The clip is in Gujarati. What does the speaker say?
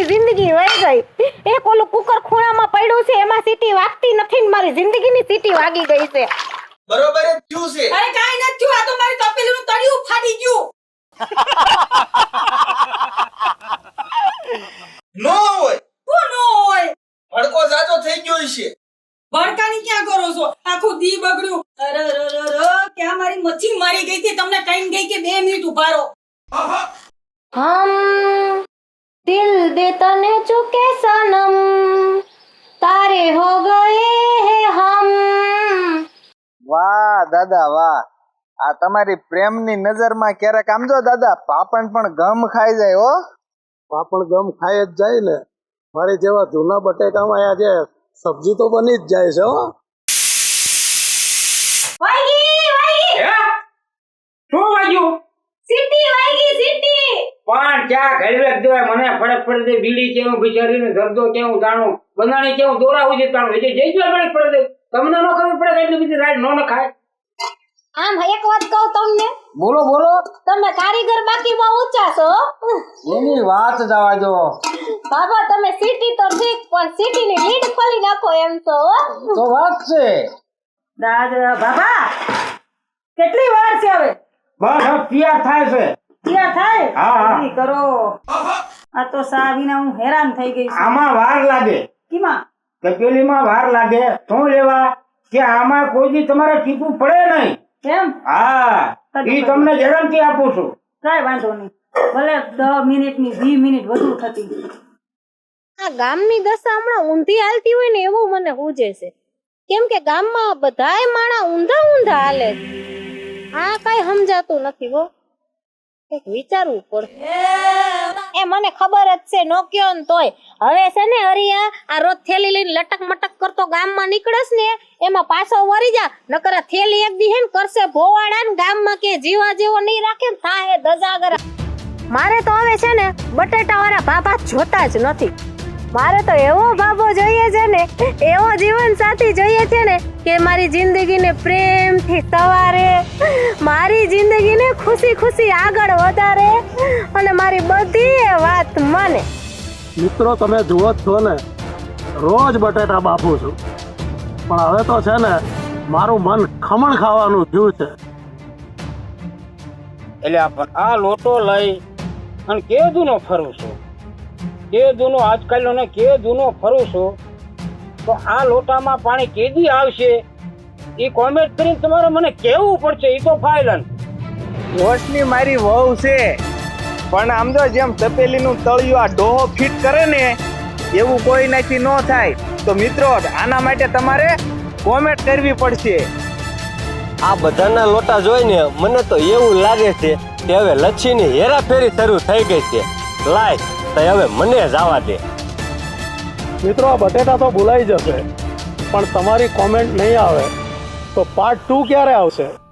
મારી જિંદગી વહી ગઈ. એક ઓલું કુકર ખૂણામાં પડ્યું છે એમાં સીટી વાગતી નથી ને મારી જિંદગીની સીટી વાગી ગઈ છે. બરોબર જ થયું છે. અરે કાઈ નથી થયું આ તો મારી તપેલીનું તળિયું ફાટી ગયું. નો હોય. કો નો હોય? ભડકો જાજો થઈ ગયો છે. ભડકાની ક્યાં કરો છો? આખું દી બગડ્યું. અરે ર અરે અરે, ક્યાં મારી મચ્છી મારી ગઈ હતી તમને ટાઈમ ગઈ કે બે મિનિટ ઊભા રહો. હમ. દે તને ચુકે સનમ તારે હો ગए હે હમ વાહ દાદા વાહ આ તમારી પ્રેમની નજરમાં ક્યારેક આમ જો દાદા પાપણ પણ ગમ ખાઈ જાય હો. પાપણ ગમ ખાઈ જ જાય ને. મારી જેવા જૂના બટેકામાં આજે સબ્જી તો બની જ જાય છે હો. વાગી વાગી. શું વાગ્યું? સીટી વાગી. પણ ક્યાં ઘડવેક મને ફરક પડે બીડી કેવું બિચારીને ધરદો કેવું જાણું બનાણી કેવું દોરાવું છે તાણું. એટલે જઈ જ ફરક પડે તમને ન ખબર પડે કે એટલી બધી રાઈડ ન નખાય? આમ એક વાત કહું તમને? બોલો બોલો. તમે કારીગર બાકી બહુ ઊંચા છો? એની વાત જવા દો બાબા તમે સિટી તો ઠીક પણ સિટી ની લીડ ખોલી નાખો એમ તો તો વાત છે. દાદા બાબા કેટલી વાર છે હવે? બસ હવે તૈયાર થાય છે. ક્યાં થાય? હા, હા. જલ્દી કરો. આ તો સા વિના હું હેરાન થઈ ગઈ છું. આમાં વાર લાગે. કીમાં? તપેલીમાં વાર લાગે. શું લેવા? કે આમાં કોઈ દી તમારે ટીપું પડે નહીં. કેમ? હા. ઈ તમને ગેરંટી આપું છું. કાંઈ વાંધો નહીં. ભલે દસ મિનિટની વીસ મિનિટ વધુ થતી. આ ગામની દશા હમણાં ઊંધી હાલતી હોય ને એવું મને સૂજે છે. કેમ કે ગામમાં બધાય માણા ઊંધા ઊંધા હાલે છે. આ કઈ સમજાતું નથી હો. કંઈક વિચારવું પડશે. એ મને ખબર જ છે, નો કયો ને તોય. હવે છે ને હરિયા, આ રોજ થેલી લઈને લટક મટક કરતો ગામમાં નીકળસ ને, એમાં પાછો વળી જા, નકર થેલી એક દી હે ને કરશે ભોવાડા ને ગામમાં કે જીવા જેવો નહીં રાખે ને થાય દજાગરા. મારે તો હવે છે ને બટેટા વાળા ભાભા જોતા જ નથી. મારે તો એવો બાબો જોઈએ છે ને એવો જીવન સાથી જોઈએ છે ને કે મારી જિંદગીને પ્રેમથી સવારે મારી જિંદગીને ખુશી ખુશી આગળ વધારે અને મારી બધી વાત માને. મિત્રો તમે જુઓ જ છો ને રોજ બટેટા બાફું છું. પણ હવે તો છે ને મારું મન ખમણ ખાવાનું થયું છે. એટલે આ આ લોટો લઈ અને કે દૂનો ફરું છું. કે જૂનો આજકાલનો ને કે જૂનો ફરું છું તો આ લોટામાં પાણી કેદી આવશે? એ કોમેન્ટ કરીને તમારે મને કહેવું પડશે એ તો ફાઇલન રોશની મારી વહુ છે. પણ આમ તો જેમ તપેલીનું તળિયું આ ડોહો ફિટ કરે ને એવું કોઈ નથી ન થાય. તો મિત્રો આના માટે તમારે કોમેન્ટ કરવી પડશે. આ બધાના લોટા જોઈને મને તો એવું લાગે છે કે હવે લચ્છીની હેરાફેરી શરૂ થઈ ગઈ છે. લાય તો હવે મને જવા દે. મિત્રો બટેટા તો ભૂલાઈ જશે, પણ તમારી કોમેન્ટ નહીં આવે, તો પાર્ટ ટુ ક્યારે આવશે?